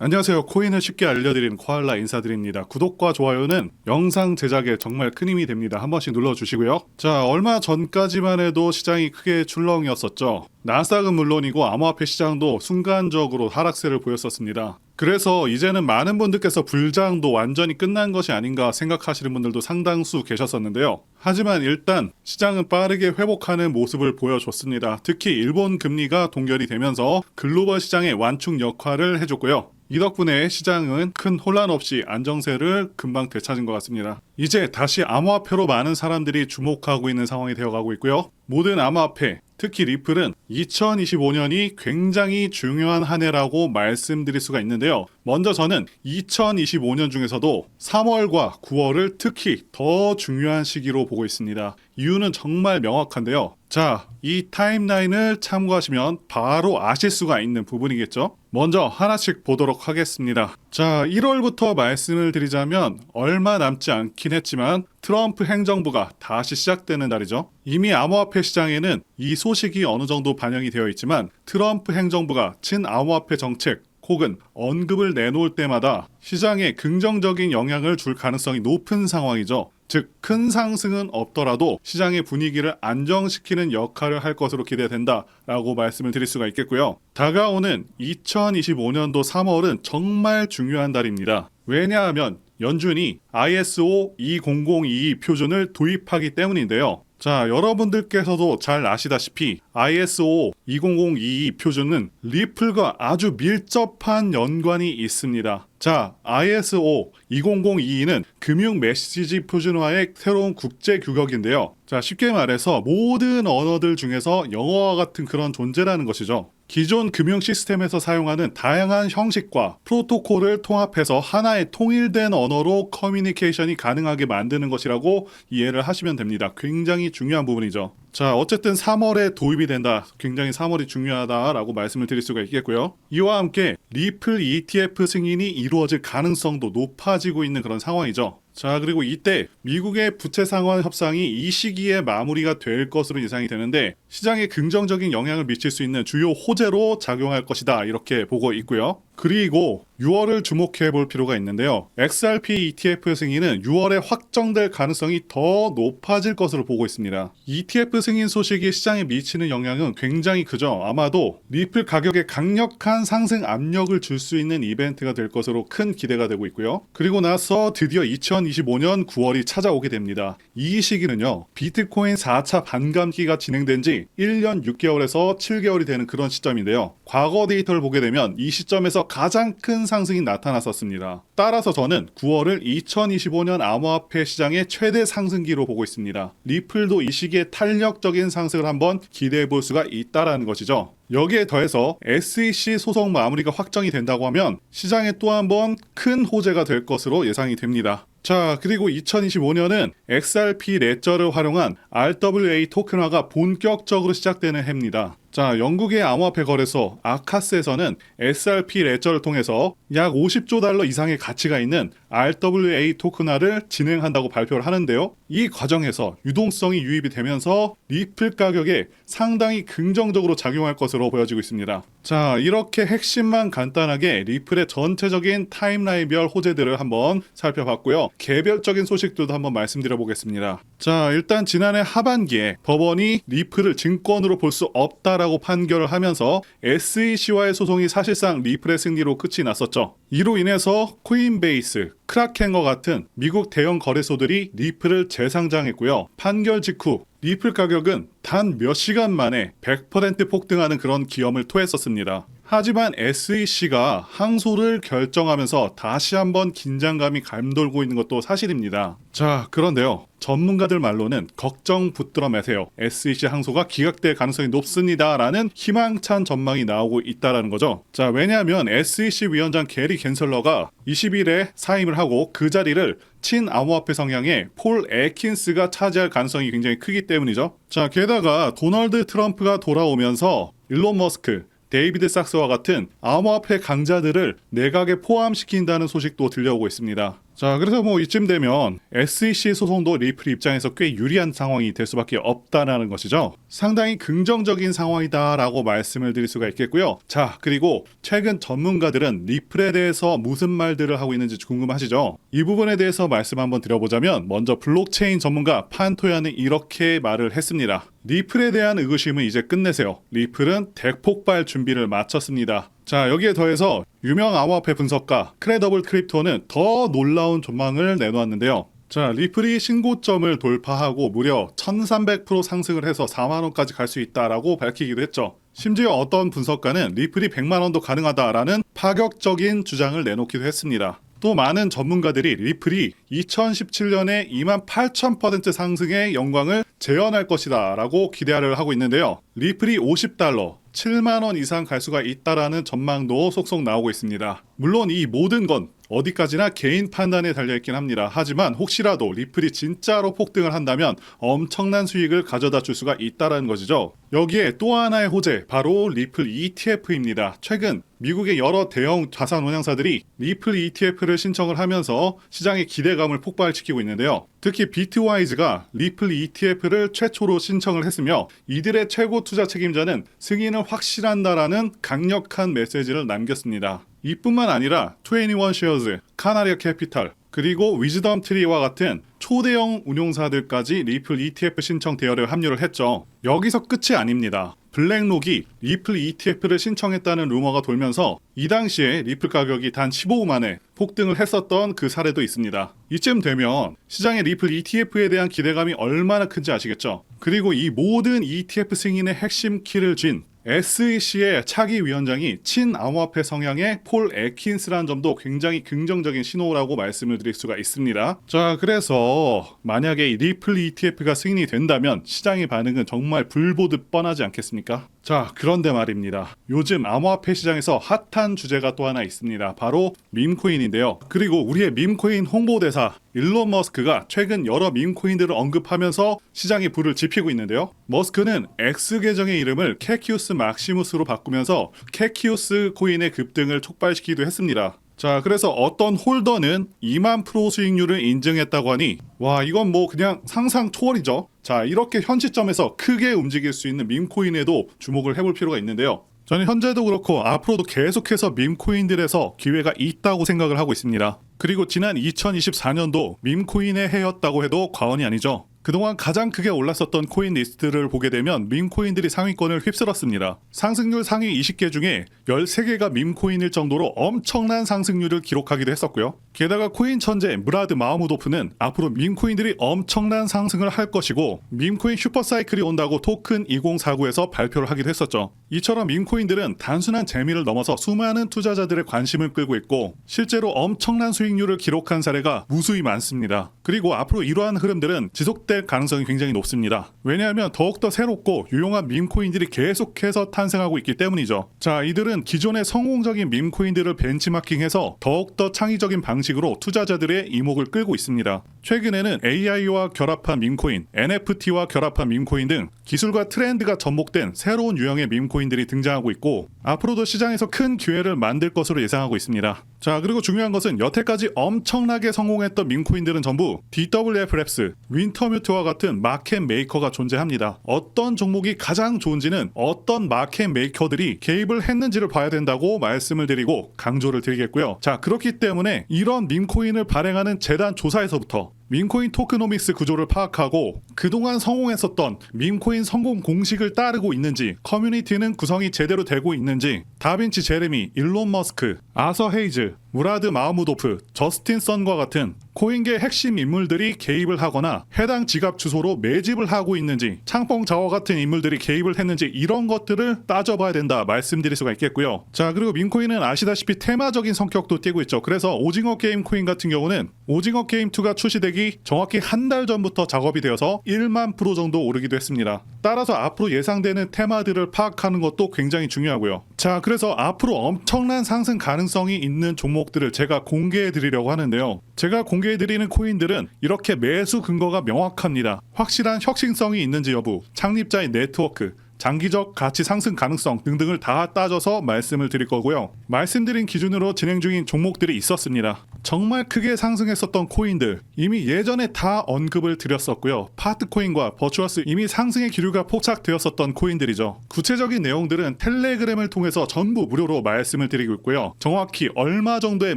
안녕하세요. 코인을 쉽게 알려드리는 코알라 인사드립니다. 구독과 좋아요는 영상 제작에 정말 큰 힘이 됩니다. 한 번씩 눌러주시고요. 자, 얼마 전까지만 해도 시장이 크게 출렁이었었죠. 나스닥은 물론이고 암호화폐 시장도 순간적으로 하락세를 보였었습니다. 그래서 이제는 많은 분들께서 불장도 완전히 끝난 것이 아닌가 생각하시는 분들도 상당수 계셨었는데요. 하지만 일단 시장은 빠르게 회복하는 모습을 보여줬습니다. 특히 일본 금리가 동결이 되면서 글로벌 시장의 완충 역할을 해줬고요. 이 덕분에 시장은 큰 혼란 없이 안정세를 금방 되찾은 것 같습니다. 이제 다시 암호화폐로 많은 사람들이 주목하고 있는 상황이 되어가고 있고요. 모든 암호화폐, 특히 리플은 2025년이 굉장히 중요한 한 해라고 말씀드릴 수가 있는데요. 먼저 저는 2025년 중에서도 3월과 9월을 특히 더 중요한 시기로 보고 있습니다. 이유는 정말 명확한데요. 자, 이 타임라인을 참고하시면 바로 아실 수가 있는 부분이겠죠? 먼저 하나씩 보도록 하겠습니다. 자, 1월부터 말씀을 드리자면 얼마 남지 않긴 했지만 트럼프 행정부가 다시 시작되는 날이죠. 이미 암호화폐 시장에는 이 소식이 어느 정도 반영이 되어 있지만 트럼프 행정부가 친암호화폐 정책 혹은 언급을 내놓을 때마다 시장에 긍정적인 영향을 줄 가능성이 높은 상황이죠. 즉, 큰 상승은 없더라도 시장의 분위기를 안정시키는 역할을 할 것으로 기대된다 라고 말씀을 드릴 수가 있겠고요. 다가오는 2025년도 3월은 정말 중요한 달입니다. 왜냐하면 연준이 ISO 20022 표준을 도입하기 때문인데요. 자, 여러분들께서도 잘 아시다시피 ISO 20022 표준은 리플과 아주 밀접한 연관이 있습니다. 자, ISO 2022는 금융 메시지 표준화의 새로운 국제 규격인데요. 자, 쉽게 말해서 모든 언어들 중에서 영어와 같은 그런 존재라는 것이죠. 기존 금융 시스템에서 사용하는 다양한 형식과 프로토콜을 통합해서 하나의 통일된 언어로 커뮤니케이션이 가능하게 만드는 것이라고 이해를 하시면 됩니다. 굉장히 중요한 부분이죠. 자, 어쨌든 3월에 도입이 된다. 굉장히 3월이 중요하다라고 말씀을 드릴 수가 있겠고요. 이와 함께 리플 ETF 승인이 이루어질 가능성도 높아지고 있는 그런 상황이죠. 자, 그리고 이때 미국의 부채 상환 협상이 이 시기에 마무리가 될 것으로 예상이 되는데 시장에 긍정적인 영향을 미칠 수 있는 주요 호재로 작용할 것이다. 이렇게 보고 있고요. 그리고 6월을 주목해 볼 필요가 있는데요. XRP ETF 승인은 6월에 확정될 가능성이 더 높아질 것으로 보고 있습니다. ETF 승인 소식이 시장에 미치는 영향은 굉장히 크죠. 아마도 리플 가격에 강력한 상승 압력을 줄 수 있는 이벤트가 될 것으로 큰 기대가 되고 있고요. 그리고 나서 드디어 2025년 9월이 찾아오게 됩니다. 이 시기는요. 비트코인 4차 반감기가 진행된 지 1년 6개월에서 7개월이 되는 그런 시점인데요. 과거 데이터를 보게 되면 이 시점에서 가장 큰 상승이 나타났었습니다. 따라서 저는 9월을 2025년 암호화폐 시장의 최대 상승기로 보고 있습니다. 리플도 이 시기에 탄력적인 상승을 한번 기대해 볼 수가 있다라는 것이죠. 여기에 더해서 SEC 소송 마무리가 확정이 된다고 하면 시장에 또 한 번 큰 호재가 될 것으로 예상이 됩니다. 자, 그리고 2025년은 XRP 레저를 활용한 RWA 토큰화가 본격적으로 시작되는 해입니다. 자, 영국의 암호화폐 거래소 아카스에서는 SRP 레저를 통해서 약 50조 달러 이상의 가치가 있는 RWA 토큰화를 진행한다고 발표를 하는데요. 이 과정에서 유동성이 유입이 되면서 리플 가격에 상당히 긍정적으로 작용할 것으로 보여지고 있습니다. 자, 이렇게 핵심만 간단하게 리플의 전체적인 타임라인별 호재들을 한번 살펴봤고요. 개별적인 소식들도 한번 말씀드려 보겠습니다. 자, 일단 지난해 하반기에 법원이 리플을 증권으로 볼 수 없다라고 판결을 하면서 SEC와의 소송이 사실상 리플의 승리로 끝이 났었죠. 이로 인해서 코인베이스, 크라켄과 같은 미국 대형 거래소들이 리플을 재상장했고요. 판결 직후 리플 가격은 단 몇 시간 만에 100% 폭등하는 그런 기염을 토했었습니다. 하지만 SEC가 항소를 결정하면서 다시 한번 긴장감이 감돌고 있는 것도 사실입니다. 자, 그런데요. 전문가들 말로는 걱정 붙들어 매세요. SEC 항소가 기각될 가능성이 높습니다라는 희망찬 전망이 나오고 있다라는 거죠. 자, 왜냐하면 SEC 위원장 게리 겐설러가 20일에 사임을 하고 그 자리를 친 암호화폐 성향의 폴 에킨스가 차지할 가능성이 굉장히 크기 때문이죠. 자, 게다가 도널드 트럼프가 돌아오면서 일론 머스크 데이비드 sak스와 같은 암호화폐 강자들을 내각에 포함시킨다는 소식도 들려오고 있습니다. 자, 그래서 뭐 이쯤 되면 SEC 소송도 리플 입장에서 꽤 유리한 상황이 될 수밖에 없다라는 것이죠. 상당히 긍정적인 상황이다라고 말씀을 드릴 수가 있겠고요. 자, 그리고 최근 전문가들은 리플에 대해서 무슨 말들을 하고 있는지 궁금하시죠? 이 부분에 대해서 말씀 한번 드려보자면 먼저 블록체인 전문가 판토야는 이렇게 말을 했습니다. 리플에 대한 의구심은 이제 끝내세요. 리플은 대폭발 준비를 마쳤습니다. 자, 여기에 더해서 유명 암호화폐 분석가 크레더블 크립토는 더 놀라운 전망을 내놓았는데요. 자, 리플이 신고점을 돌파하고 무려 1300% 상승을 해서 4만 원까지 갈 수 있다라고 밝히기도 했죠. 심지어 어떤 분석가는 리플이 100만 원도 가능하다라는 파격적인 주장을 내놓기도 했습니다. 또 많은 전문가들이 리플이 2017년에 2만 8천% 상승의 영광을 재현할 것이다 라고 기대를 하고 있는데요. 리플이 50달러, 7만 원 이상 갈 수가 있다라는 전망도 속속 나오고 있습니다. 물론 이 모든 건 어디까지나 개인 판단에 달려 있긴 합니다. 하지만 혹시라도 리플이 진짜로 폭등을 한다면 엄청난 수익을 가져다 줄 수가 있다라는 것이죠. 여기에 또 하나의 호재 바로 리플 ETF입니다. 최근 미국의 여러 대형 자산 운용사들이 리플 ETF를 신청을 하면서 시장의 기대감을 폭발시키고 있는데요. 특히 비트와이즈가 리플 ETF를 최초로 신청을 했으며 이들의 최고 투자 책임자는 승인을 확실한다라는 강력한 메시지를 남겼습니다. 이뿐만 아니라 21 쉐어즈, 카나리아 캐피탈, 그리고 위즈덤 트리와 같은 초대형 운용사들까지 리플 ETF 신청 대열에 합류를 했죠. 여기서 끝이 아닙니다. 블랙록이 리플 ETF를 신청했다는 루머가 돌면서 이 당시에 리플 가격이 단 15분 만에 폭등을 했었던 그 사례도 있습니다. 이쯤 되면 시장의 리플 ETF에 대한 기대감이 얼마나 큰지 아시겠죠? 그리고 이 모든 ETF 승인의 핵심 키를 쥔 SEC의 차기 위원장이 친암호화폐 성향의 폴 에킨스라는 점도 굉장히 긍정적인 신호라고 말씀을 드릴 수가 있습니다. 자, 그래서 만약에 이 리플 ETF가 승인이 된다면 시장의 반응은 정말 불보듯 뻔하지 않겠습니까? 자, 그런데 말입니다. 요즘 암호화폐 시장에서 핫한 주제가 또 하나 있습니다. 바로 밈코인인데요. 그리고 우리의 밈코인 홍보대사 일론 머스크가 최근 여러 밈코인들을 언급하면서 시장에 불을 지피고 있는데요. 머스크는 X 계정의 이름을 캐키우스 막시무스로 바꾸면서 캐키우스 코인의 급등을 촉발시키기도 했습니다. 자, 그래서 어떤 홀더는 2만 프로 수익률을 인증했다고 하니 와, 이건 뭐 그냥 상상 초월이죠. 자, 이렇게 현 시점에서 크게 움직일 수 있는 밈코인에도 주목을 해볼 필요가 있는데요. 저는 현재도 그렇고 앞으로도 계속해서 밈코인들에서 기회가 있다고 생각을 하고 있습니다. 그리고 지난 2024년도 밈코인의 해였다고 해도 과언이 아니죠. 그동안 가장 크게 올랐었던 코인 리스트를 보게 되면 밈코인들이 상위권을 휩쓸었습니다. 상승률 상위 20개 중에 13개가 밈코인일 정도로 엄청난 상승률을 기록하기도 했었고요. 게다가 코인 천재 무라드 마우무도프는 앞으로 밈코인들이 엄청난 상승을 할 것이고 밈코인 슈퍼사이클이 온다고 토큰 2049에서 발표를 하기도 했었죠. 이처럼 밈코인들은 단순한 재미를 넘어서 수많은 투자자들의 관심을 끌고 있고 실제로 엄청난 수익률을 기록한 사례가 무수히 많습니다. 그리고 앞으로 이러한 흐름들은 지속될 가능성이 굉장히 높습니다. 왜냐하면 더욱더 새롭고 유용한 밈코인들이 계속해서 탄생하고 있기 때문이죠. 자, 이들은 기존의 성공적인 밈코인들을 벤치마킹해서 더욱더 창의적인 방식으로 투자자들의 이목을 끌고 있습니다. 최근에는 AI와 결합한 밈코인, NFT와 결합한 밈코인 등 기술과 트렌드가 접목된 새로운 유형의 밈코인들이 등장하고 있고 앞으로도 시장에서 큰 기회를 만들 것으로 예상하고 있습니다. 자, 그리고 중요한 것은 여태까지 엄청나게 성공했던 밈코인들은 전부 DWF 랩스, 윈터뮤트와 같은 마켓 메이커가 존재합니다. 어떤 종목이 가장 좋은지는 어떤 마켓 메이커들이 개입을 했는지를 봐야 된다고 말씀을 드리고 강조를 드리겠고요. 자, 그렇기 때문에 이런 밈코인을 발행하는 재단 조사에서부터 밈코인 토크노믹스 구조를 파악하고 그동안 성공했었던 밈코인 성공 공식을 따르고 있는지 커뮤니티는 구성이 제대로 되고 있는지 다빈치 제레미, 일론 머스크, 아서 헤이즈, 무라드 마우무도프, 저스틴 선과 같은 코인계 핵심 인물들이 개입을 하거나 해당 지갑 주소로 매집을 하고 있는지 창펑 자와 같은 인물들이 개입을 했는지 이런 것들을 따져봐야 된다 말씀드릴 수가 있겠고요. 자 그리고 민코인은 아시다시피 테마적인 성격도 띠고 있죠. 그래서 오징어 게임 코인 같은 경우는 오징어 게임 2가 출시되기 정확히 한 달 전부터 작업이 되어서 1만 프로 정도 오르기도 했습니다. 따라서 앞으로 예상되는 테마들을 파악하는 것도 굉장히 중요하고요. 자 그래서 앞으로 엄청난 상승 가능성이 있는 종목들을 제가 공개해 드리려고 하는데요. 제가 공개해 드리는 코인들은 이렇게 매수 근거가 명확합니다. 확실한 혁신성이 있는지 여부, 창립자의 네트워크, 장기적 가치 상승 가능성 등등을 다 따져서 말씀을 드릴 거고요. 말씀드린 기준으로 진행 중인 종목들이 있었습니다. 정말 크게 상승했었던 코인들 이미 예전에 다 언급을 드렸었고요. 파트코인과 버추어스 이미 상승의 기류가 포착되었었던 코인들이죠. 구체적인 내용들은 텔레그램을 통해서 전부 무료로 말씀을 드리고 있고요. 정확히 얼마 정도의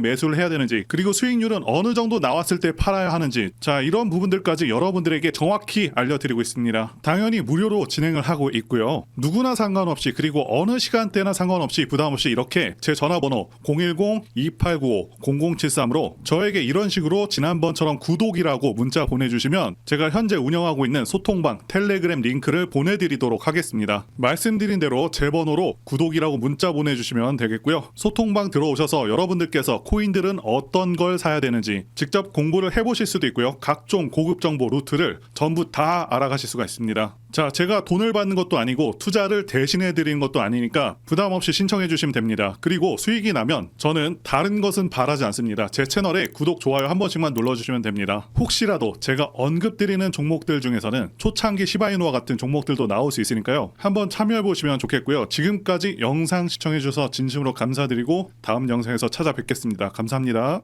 매수를 해야 되는지 그리고 수익률은 어느 정도 나왔을 때 팔아야 하는지 자 이런 부분들까지 여러분들에게 정확히 알려드리고 있습니다. 당연히 무료로 진행을 하고 있고요. 누구나 상관없이 그리고 어느 시간대나 상관없이 부담 없이 이렇게 제 전화번호 010-2895-0073으로 저에게 이런 식으로 지난번처럼 구독이라고 문자 보내주시면 제가 현재 운영하고 있는 소통방 텔레그램 링크를 보내드리도록 하겠습니다. 말씀드린 대로 제 번호로 구독이라고 문자 보내주시면 되겠고요. 소통방 들어오셔서 여러분들께서 코인들은 어떤 걸 사야 되는지 직접 공부를 해보실 수도 있고요. 각종 고급 정보 루트를 전부 다 알아가실 수가 있습니다. 자, 제가 돈을 받는 것도 아니고 투자를 대신해 드리는 것도 아니니까 부담 없이 신청해 주시면 됩니다. 그리고 수익이 나면 저는 다른 것은 바라지 않습니다. 제 채널에 구독, 좋아요 한 번씩만 눌러 주시면 됩니다. 혹시라도 제가 언급 드리는 종목들 중에서는 초창기 시바이누와 같은 종목들도 나올 수 있으니까요. 한번 참여해 보시면 좋겠고요. 지금까지 영상 시청해 주셔서 진심으로 감사드리고 다음 영상에서 찾아뵙겠습니다. 감사합니다.